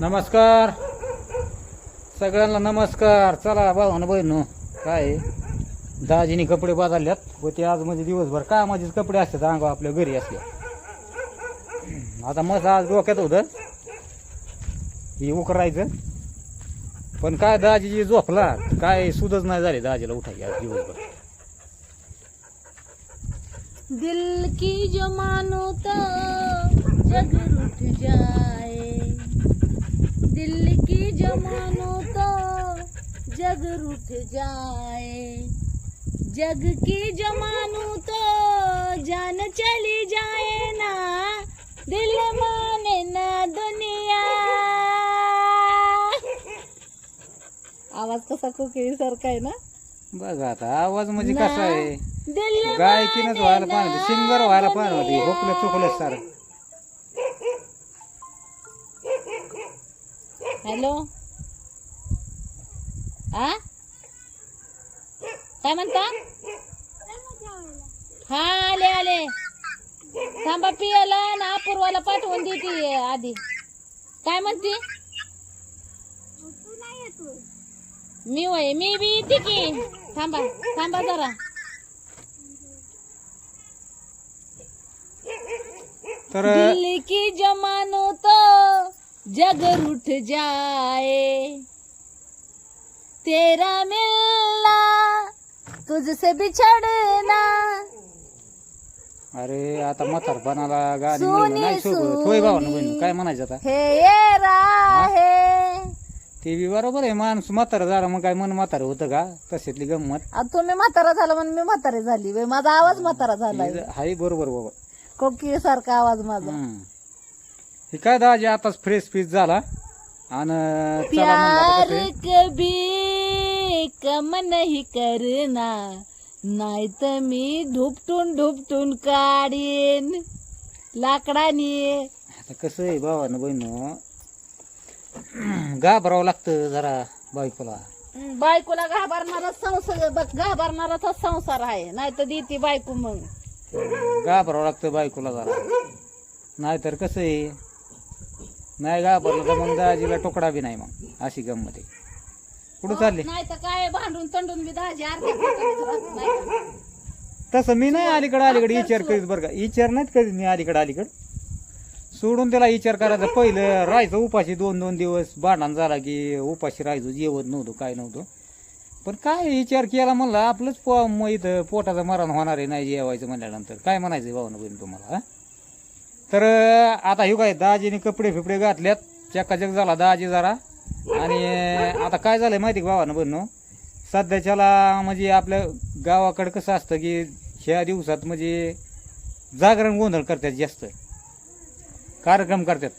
नमस्कार. सगळ्यांना नमस्कार. चला भाऊ बहिण काय दाजीनी दाजीने कपडे बदलल्यात. व ते आज म्हणजे दिवसभर काय माझेच कपडे असतात अंगावर आपल्या घरी असले आता मस्त आज डोक्यात होतं. ही उकरायचं. पण काय दाजीची झोपला काय सुधच नाही झाली दाजीला उठायची आज दिवसभर. दिल की जो मानो तो जग रुठ जाए दिल की जो मानो तो जग रुठ जाए। जग की जो मानो तो जान चली जाए ना दिल माने ना दुनिया। आवाज कसा कोकिळी सारखा आहे ना? बघा आता आवाज म्हणजे कसा आहे? दिल गायकीनच व्हायला पाहिजे सिंगर व्हायला पाहिजे होती हुकलं चुकलं सर हॅलो? आ? काय म्हणता? हा आले आले. थांबा पियाला ना अपूर्वाला पाठवून देते आधी. काय म्हणते? मी वय मी बी येते की. थांबा थांबा जरा. तर की जमानो तो जग रूठ जाए। तेरा मिलना तुझसे बिछड़ना। अरे आता म्हातारपणाला गाणी सोनी म्हणलं नाही सोबत सोनी. होय भावानं बहिण काय म्हणायचं आता? हे राहे ते बी बरोबर आहे माणूस म्हातारा झाला मग काय मन म्हातारं होतं का? तशातली गंमत. आता तुम्ही म्हातारा झाला म्हणून मी म्हातारी झाली बाई, माझा आवाज म्हातारा झालाय. हाय बरोबर बाबा. कोकी सारखा आवाज माझा. हम्म. हे काय दाजी आताच फ्रेश पीस झाला. आणि प्यार कसं कभी कम नहीं करना नाही तर मी धुपटून धुपटून काढीन. लाकडानी. आता कसं आहे भावानं बहिण? घाबरावं लागतं जरा बायकोला. बायकोला घाबरणारा संसार बघ घाबरणाराचा संसार आहे. नाही तर देते बायको मग. घाबरावं लागतं बायकोला जरा. नाहीतर कसं आहे? नाही घाबरलं तर मग दाजीला तुकडा बी नाही मग अशी गंमत आहे. कुठं चालले? नाही तर काय भांडून तंडून मी दहाजी? तसं मी नाही अलीकडे अलीकडे विचार करीत बरं का. विचार नाहीत करीत मी अलीकडे अलीकडे. सोडून त्याला विचार करायचा. पहिलं राहायचं उपाशी दोन दोन दिवस भांडण झाला की उपाशी राहायचो जेवत नव्हतं काय नव्हतं. पण काय विचार केला म्हणला आपलंच पो मग इथं पोटाचं मरण होणार आहे नाही जेवायचं म्हणल्यानंतर. काय म्हणायचं भाऊ बहीण तुम्हाला हा? तर आता हे काय दाजीने कपडे फिपडे घातल्यात चक्काचक झाला दाजी जरा. आणि आता काय झालंय माहिती का भावानं बहिण सध्याच्याला म्हणजे आपल्या गावाकडं कसं असतं की ह्या दिवसात म्हणजे जागरण गोंधळ करतात जास्त. कार्यक्रम करतात.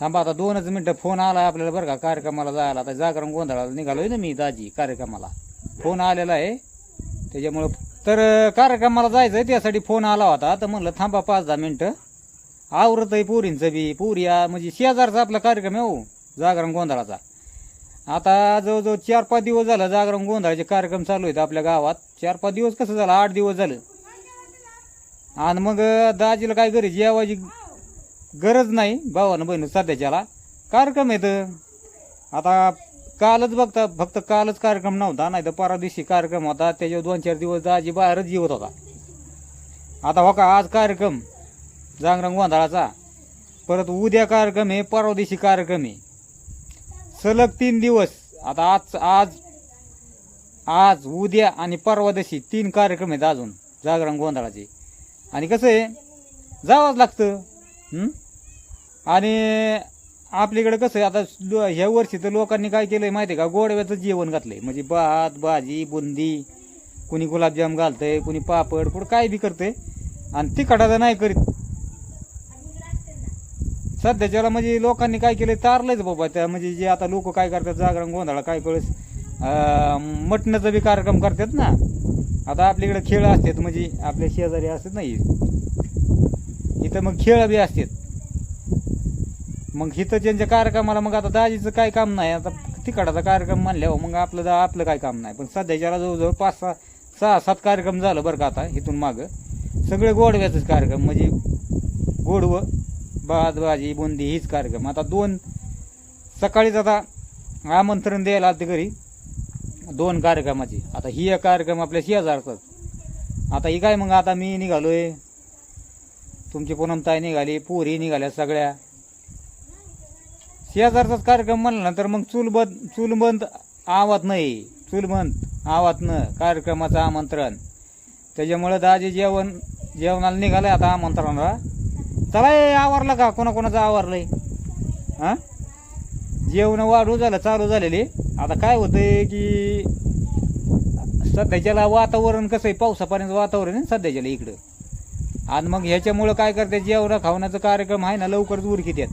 थांबा आता दोनच मिनटं फोन आला आपल्याला बरं का कार्यक्रमाला जायला. आता जागरण गोंधळाला निघालोय ना मी दाजी कार्यक्रमाला. फोन आलेला आहे. त्याच्यामुळं तर कार्यक्रमाला जायचं आहे त्यासाठी फोन आला होता. तर म्हणलं थांबा पाच दहा मिनटं. आवरत आहे पोरींचं बी. पोरिया म्हणजे शेजारचा आपला कार्यक्रम आहे हो जागरण गोंधळाचा. आता जवळजवळ चार पाच दिवस झालं जागरण गोंधळाचे कार्यक्रम चालू आहेत आपल्या गावात. चार पाच दिवस कसं झालं? आठ दिवस झालं. आणि मग दाजीला काय घरी जेवायची गरज नाही भावानं बहिण सध्याच्याला. कार्यक्रम येतं आता कालच बघता फक्त कालच कार्यक्रम नव्हता नाही तर परा दिवशी कार्यक्रम होता त्याच्यावर दोन चार दिवस आजी बाहेरच जेवत होता. आता हो का आज कार्यक्रम जांगरंग गोंधळाचा. परत उद्या कार्यक्रम आहे परवा दिवशी कार्यक्रम आहे. सलग तीन दिवस आता आज आज आज उद्या आणि परवा दिवशी तीन कार्यक्रम आहेत अजून जागरण गोंधळाचे. आणि कसं आहे जावंच लागतं आणि आपल्याकडे कसं आहे आता लो- ह्या वर्षी तर लोकांनी काय केलंय माहिती आहे का? गोडव्याचं जेवण घातलंय. म्हणजे भात भाजी बुंदी कुणी गुलाबजाम घालतंय कुणी पापड कुठं काय बी करतंय. आणि तिखटाचं नाही करीत. सध्याच्याला म्हणजे लोकांनी काय केलंय तारलंयच बाबा. त्या म्हणजे जे आता लोक काय करतात जागरण गोंधळा काय कळस मटणाचा बी कार्यक्रम करतात ना. आता आपल्याकडे खेळ असतात म्हणजे आपल्या शेजारी असतात नाही. इथं मग खेळ बी असतात. मग हिथं ज्यांच्या कार्यक्रमाला मग आता दाजीचं काय काम नाही आता तिकडचा कार्यक्रम म्हणल्यावर मग आपलं दा- आपलं काय काम नाही. पण सध्याच्याला जवळजवळ पाच सहा सहा सात कार्यक्रम झालं बरं का आता इथून मागं. सगळे गोडव्याचंच कार्यक्रम म्हणजे गोडवं भात भाजी बुंदी हीच कार्यक्रम. आता दोन सकाळीच आता आमंत्रण द्यायला आलं घरी दोन कार्यक्रमाची. आता ही एक कार्यक्रम आपल्या शेजारचाच. आता ही काय मग आता मी निघालोय. तुमची पूनमताई निघाली पोरी निघाल्या सगळ्या. शेजारचाच कार्यक्रम म्हणल्यानंतर मग चूलबंद चूलबंद आवात नाही. चूलबंद आवात न कार्यक्रमाचं आमंत्रण. त्याच्यामुळं दाजी जेवण जेवणाला निघालंय आता आमंत्रणाला. चला आवरलं का? कोणाकोणाचं आवरलंय? हा? जेवण वाढू झालं चालू झालेली. आता काय होतंय की सध्याच्याला वातावरण कसं आहे? पावसा पाण्याचं वातावरण आहे सध्याच्याला इकडं. आणि मग ह्याच्यामुळं काय करते? जेवणं खावण्याचा कार्यक्रम आहे ना लवकरच उरकीत येत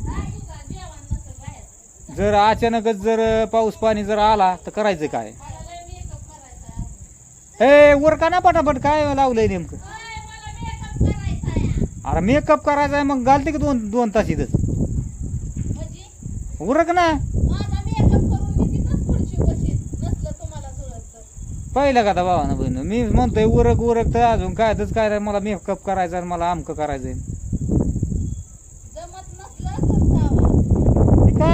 जर अचानकच जर पाऊस पाणी जर आला तर करायचं काय? हे वर का ना पटापट काय लावलंय नेमकं? अरे मेकअप करायचा आहे मग घालते की दोन दोन तास इथंच उरक ना. पहिलं का आता भावानं बहिण? मी म्हणतोय उरक उरक तर अजून काय तर काय मला मेकअप करायचा आणि मला आमकं करायचंय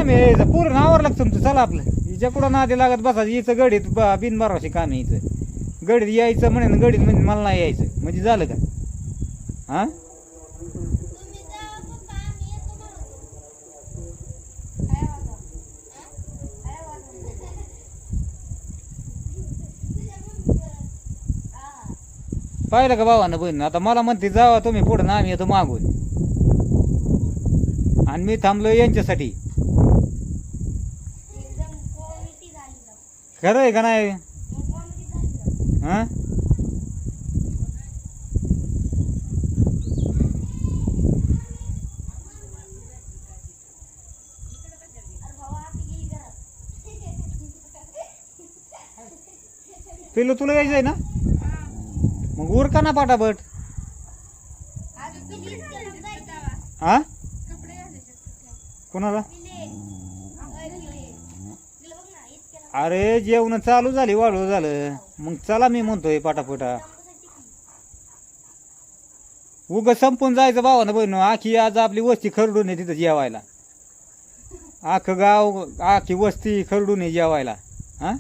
काम आहे पूर्ण आवरलं लागतं तुमचं. चला आपलं. हिच्या कुठं नादी लागत बसायचं हिचं गडीत ब- बिनबाराशी काम आहे हिचं गडीत यायचं म्हणे गडीत म्हणजे मला नाही यायचं. म्हणजे झालं का? हा? पाहिलं का भावानं बहीण? आता मला म्हणते जावा तुम्ही पुढं ना आम्ही येतो मागून. आणि मी थांबलो यांच्यासाठी. खरं आहे का नाही? हा? पिल्लू तुला यायचंय ना? मग उर का ना पाटापट. हा? कोणाला? अरे जेवण चालू झाली वाढू झालं. मग चला मी म्हणतोय पाटापटा. उग संपून जायचं भावानं बहिण. आखी आज आपली वस्ती खरडून आहे तिथं जेवायला. आख गाव आखी वस्ती खरडून आहे जेवायला. हा?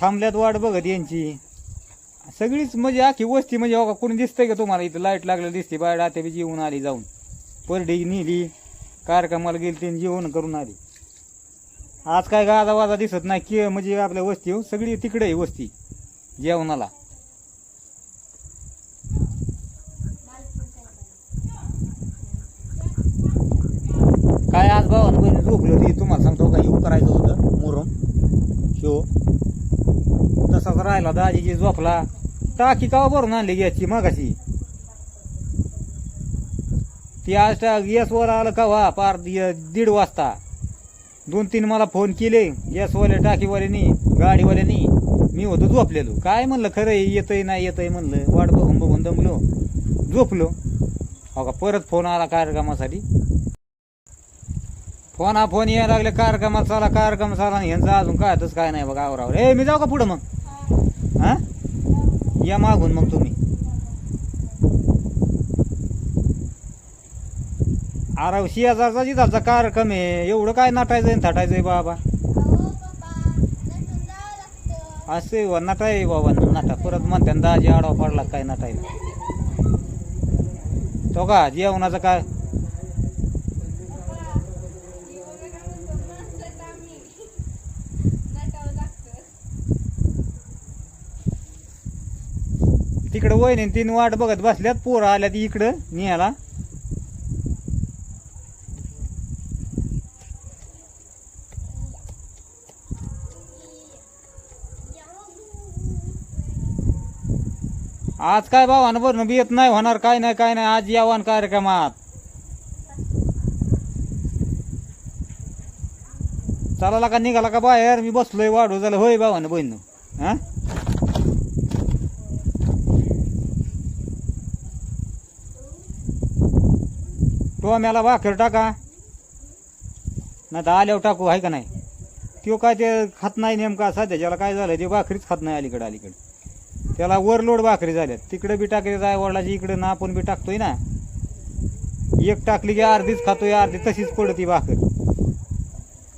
थांबल्यात वाट बघत यांची. सगळीच म्हणजे आखी वस्ती म्हणजे कोणी दिसतंय का तुम्हाला? इथं लाइट लागलेली दिसते बाहेर आता बी जेवून आली जाऊन. परडी नेली. कार्यक्रमाला गेली त्यांनी जेवण करून आली. आज काय गाजा वाजा दिसत नाही की म्हणजे आपल्या वस्ती हो, सगळी तिकडे आहे वस्ती जेवणाला. काय आज भावानं बहिणी झोपलं होती तुम्हाला सांगतो का येऊ करायचं होतं मुरम. शो. तसाच राहिला दाजीची झोपला. टाकी का भरून आणली घ्यायची मागाशी? ती आज गॅसवर आलं का वा पार दीड वाजता. दोन तीन मला फोन केले गॅसवाल्या टाकीवाल्यानी गाडीवाल्यानी. मी होतो झोपलेलो. काय म्हणलं खरं येतंय नाही येतंय म्हणलं. वाट बघून बघून दमलो. झोपलो. हो का परत फोन आला कार्यक्रमासाठी. फोन हा फोन यायला लागले कार्यक्रमात चाला कार्यक्रम चाला ह्यांचं अजून काय तसं काय नाही बघा आवरावर. ए मी जाऊ का पुढं मग? हा? या मागून मग तुम्ही. अरे शेजारचा जिथाचा कार्यक्रम आहे. एवढं काय नटायचंय थाटायचं थाटायचंय बाबा. असे व नटाय बाबा नटा. परत म्हणते दाजी आडवा पडला काय नटायला. तो का जेवणाचं काय? तिकडं वहिनी तीन वाट बघत बसल्यात पोरं आल्यात इकडं नियाला आज काय भावानं अनुभव बी येत नाही होणार काय नाही काय नाही आज यावान कार्यक्रमात. चालाला का निघाला का बाहेर? मी बसलोय वाढू झालं. होय भावानं बहिण. हा? टोम्याला भाकर टाका. नाही तर आल्यावर टाकू आहे का नाही? तो काय ते खात नाही नेमका सध्याच्याला काय झालं ते भाकरीच खात नाही अलीकडे अलीकडे. त्याला वरलोड भाकरी झाल्यात. तिकडे बी टाकली जाय वडलाची इकडे ना आपण बी टाकतोय ना. एक टाकली की अर्धीच खातोय अर्धी तशीच पडती भाकर.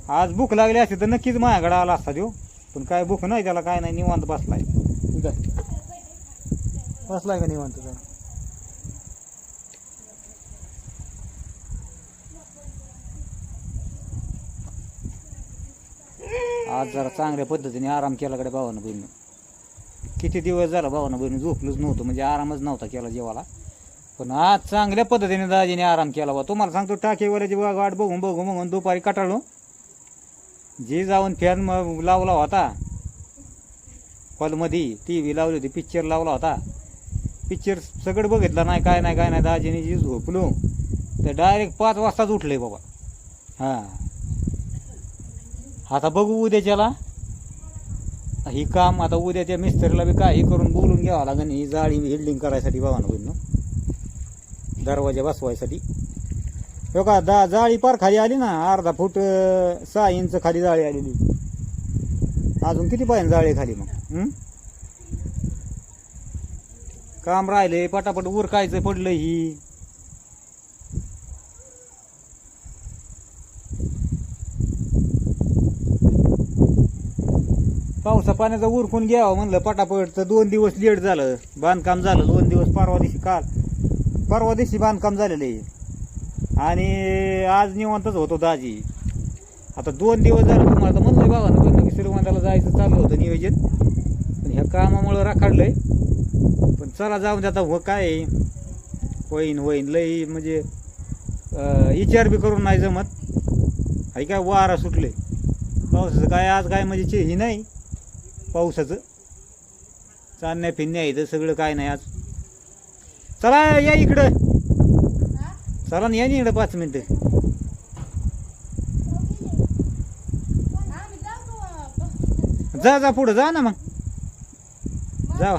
आज भूक लागली असती तर नक्कीच माझ्याकडे आला असता देऊ पण काय भूक नाही त्याला काय नाही निवांत बसलाय. आहे बसलाय का निवांत काय आज जरा चांगल्या पद्धतीने आराम केला कडे भावानं बहिणी किती दिवस झाला भावानं बहिणी झोपलंच नव्हतं म्हणजे आरामच नव्हता केला जेवाला पण आज चांगल्या पद्धतीने दाजीने आराम केला बा. तुम्हाला सांगतो टाकेवाल्याची वाट बघून बघून बघून दुपारी कटाळलो. जे जाऊन फॅन मग लावला होता हॉलमध्ये टी व्ही लावली होती पिक्चर लावला होता. पिक्चर सगळं बघितलं नाही काय नाही काय नाही दाजीने जी झोपलो तर डायरेक्ट पाच वाजताच उठले बाबा. हां. आता बघू उद्याच्याला. ही काम आता उद्या त्या मिस्त्रीला बी काही करून बोलून घ्यावं लागेल ही जाळी हिल्डिंग करायसाठी भावानं ना. दरवाजा बसवायसाठी. हो का दा जाळी पार खाली आली ना अर्धा फूट सहा इंच खाली जाळी आलेली. अजून किती पाहिजे जाळी खाली मग? काम राहिले पटापट उरकायचं पडलं ही पावसा पाण्याचा उरकून घ्यावं म्हणलं पटापट. तर दोन दिवस लेट झालं बांधकाम झालं. दोन दिवस परवा दिवशी काल. परवा दिवशी बांधकाम झालेलं. आहे आणि आज निवांतच होतो दाजी. आता दोन दिवस झालं तुम्हाला तर म्हणलं बाबा ना की श्रीमंताला जायचं चालू होतं नियोजन. पण ह्या कामामुळं राखाडलंय. पण चला जाऊन द्या आता हो काय? होईन होईन. लई म्हणजे विचार बी करून नाही जमत. हाय काय वारा सुटले. पावसाचं काय आज काय म्हणजे ही नाही. पावसाचं. चालण्या फिरण्या इथं सगळं काय नाही आज. चला या इकडं. चला ना या ना इकडं पाच मिनटं. जा जा पुढं जा ना मग. जा.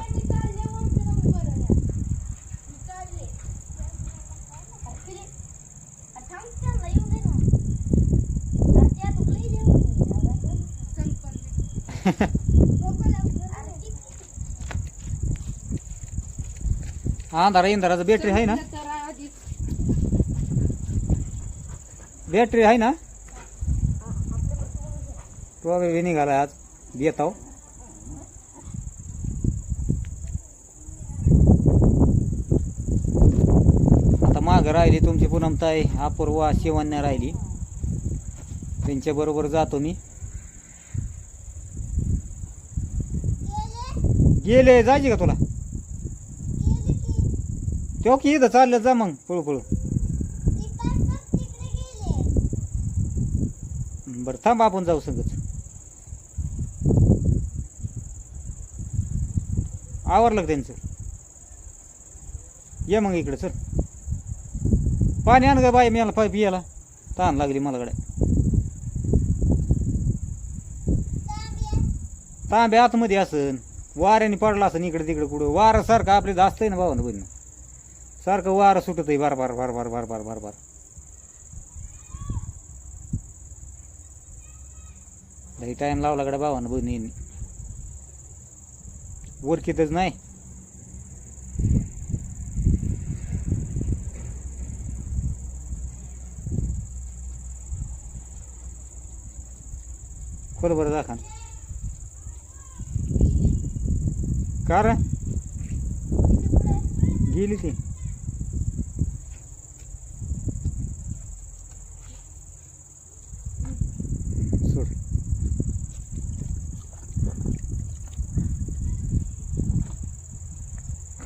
अंधारा इंधाराचं बॅटरी आहे ना? बॅटरी आहे ना? तो निघाला आज येताव आता मागं राहिली तुमची पूनमताई अपूर्वा शिवण्या राहिली. त्यांच्या बरोबर जातो मी. गेले? जायचे का तुला? तो की इथं चाललं जा मग पळू पळू बरं थांब आपण जाऊ संगच आवरलं का त्यांचं? ये मग इकडे चल. पाणी आण ग बाई मला पाय पियाला. ताण लागली मला कडे तांबे आतमध्ये असन वाऱ्याने पडला असन इकडे तिकडे कुठं. वारासारखं सारखं आपले आहे ना भावानं बहिण. सारखं वारं सुटत आहे बार बार बार बार बार बार बार बार. लई टाइम लावला कडे भावानं बहिणींनी. ओळखीतच नाही. खोल बरं दाखन. का गेली ती सोड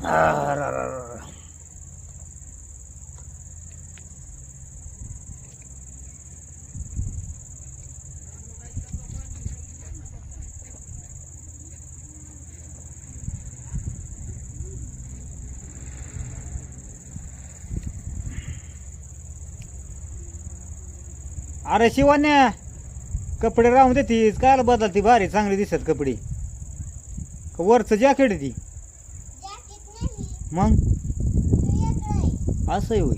आ, रा, रा, रा, रा. अरे शिवान्या कपडे राहून देतीस कायला बदलती भारी चांगली दिसत कपडे का वरचं जॅकेट ती मग? असंही होय.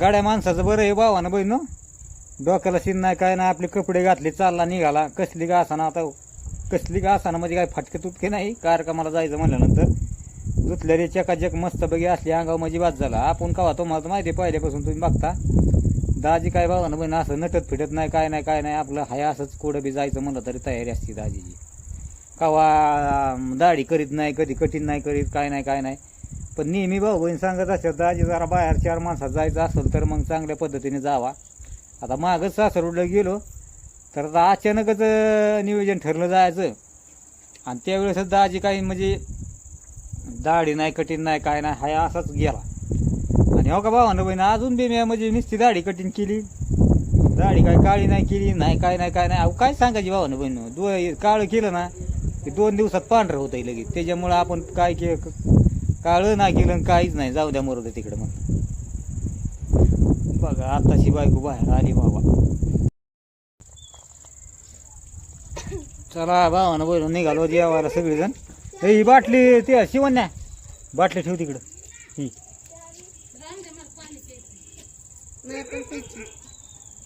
गाड्या माणसाचं बरं आहे भावानं बहिण. डोक्याला शिन नाही काय नाही आपले कपडे घातले चालला निघाला. कसली का असा ना आता? कसली का असताना म्हणजे काय फटके तुटके नाही? कार्यक्रमाला जायचं म्हणल्यानंतर दुसऱ्या चकाचक मस्त बघी असली अंगावर म्हणजे बाद झाला. आपण कवा तुम्हाला माहिती पहिल्यापासून तुम्ही बघता. दाजी काय बाबा ना बहिण असं नटत फिटत नाही काय नाही काय नाही. आपलं हाय असंच कुठं बी जायचं म्हणलं तरी तयारी असते दाजीची. कवा दाढी करीत नाही कधी कठीण नाही करीत काय नाही काय नाही. पण नेहमी भाऊ बहीण सांगत असतात दाजी जरा बाहेर चार माणसात जायचं असेल तर मग चांगल्या पद्धतीने जावा. आता मागच सासरूडला गेलो तर आता अचानकच नियोजन ठरलं जायचं. आणि त्यावेळेस दाजी काही म्हणजे दाढी नाही कठीण नाही काय नाही हाय असाच गेला. आणि हो का भावानं बहीण अजून बी मी म्हणजे नुसती दाढी कठीण केली. दाढी काय काळी नाही केली नाही काय नाही काय नाही. अहो काय सांगायची भावानं बहिणी? दो काळं केलं ना ते दोन दिवसात पांढरं होतं लगेच. त्याच्यामुळं आपण काय के काळं नाही केलं आणि काहीच नाही. जाऊ द्या मरू दे तिकडं मग बघा आताशी बायको बाहेर आली बाबा. चला भावानं बोलून निघालो जेवायला सगळेजण. हे ही बाटली ते शिवण्या. बाटली ठेव तिकडं. ही.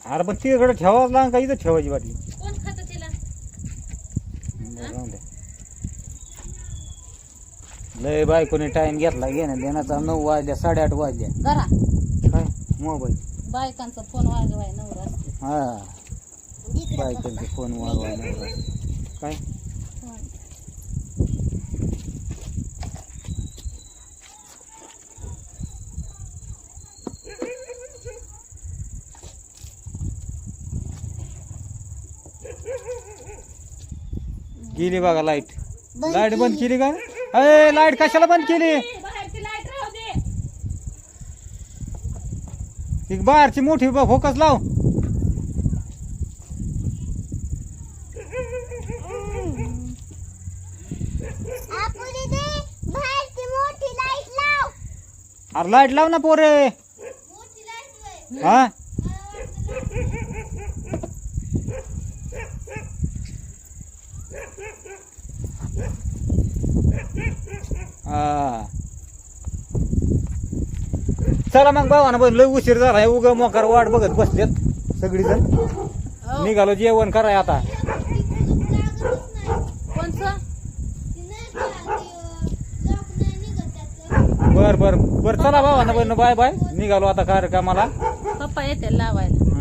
अरे पण तिकडे ठेवावं लागेल का? इथं ठेवायची बाटली कोण खात तिला बरं, जाऊ द्या. लय बायकोने टाइम घेतला घेण्या देण्याचा नऊ वाजल्या साडेआठ वाजल्या. जरा काय? मोबाईल. बायकांचा फोन वाजवाय नवरा असते. हा. बायकोचे फोन वाजवायला काय? गेली बघा लाइट लाइट बंद केली. का अरे लाइट कशाला बंद केली? बाहेरची लाइट राहू दे. ती बाहेरची मोठी फोकस लाव. अरे लाइट लाव ना पोरे. हा? हा. चला मग भावानं पण लय उशीर झाला उग मोकार वाट बघत बसलेत सगळीजण. हो. निघालो जेवण कराय आता. बर बर बर चला भावानं बहिण बाय बाय. निघालो आता कार्यक्रमाला. पप्पा येते लावायला.